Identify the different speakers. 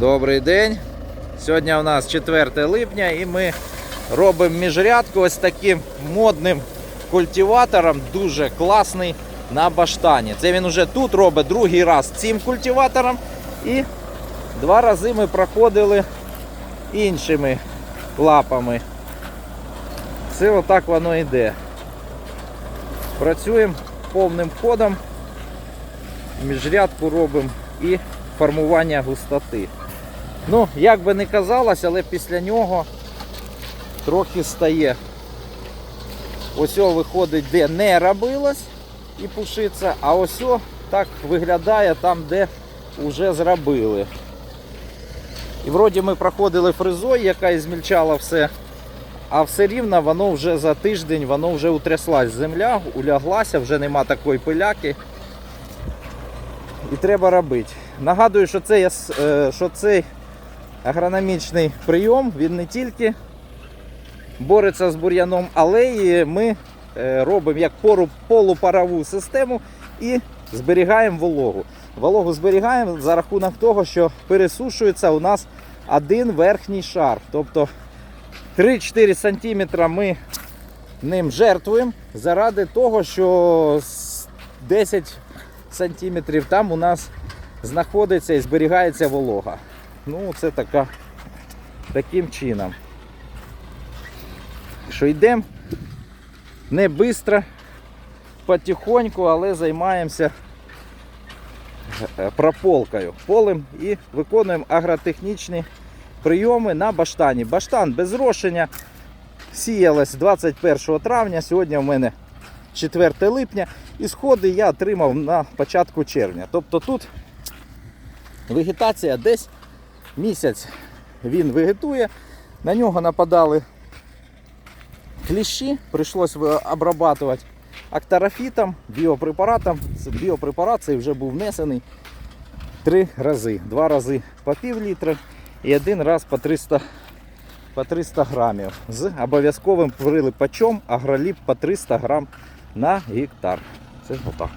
Speaker 1: Добрий день. Сьогодні у нас 4 липня і ми робимо міжрядку ось таким модним культиватором, дуже класний на баштані. Це він уже тут робить другий раз цим культиватором. І два рази ми проходили іншими лапами. Це отак воно йде. Працюємо повним ходом, міжрядку робимо і формування густоти. Ну, як би не казалось, але після нього трохи стає. Ось виходить, де не робилось і пушиться, а ось так виглядає там, де вже зробили. І вроді ми проходили фризою, яка і змільчала все. А все рівно воно вже за тиждень воно вже утряслась земля, уляглася, вже нема такої пиляки. І треба робити. Нагадую, що цей, е, що цей агрономічний прийом він не тільки бореться з бур'яном, але і ми е, робимо як полупарову систему і зберігаємо вологу. Вологу зберігаємо за рахунок того, що пересушується у нас один верхній шар. Тобто 3-4 см ми ним жертвуємо заради того, що 10 см там у нас знаходиться і зберігається волога. Ну, це така, таким чином. Що йдемо не швидко, потихоньку, але займаємося е, прополкою полем і виконуємо агротехнічні прийоми на баштані. Баштан без зрошення сіялась 21 травня. Сьогодні в мене 4 липня. І сходи я отримав на початку червня. Тобто тут вегетація десь місяць він вегетує. На нього нападали кліщі, прийшлось обрабатувати актарафітом, біопрепаратом. Біопрепарат цей вже був внесений три рази. Два рази по пів літра і один раз по 300, по 300 грамів. З обов'язковим прилипачом агроліп по 300 грам на гектар. Це отак.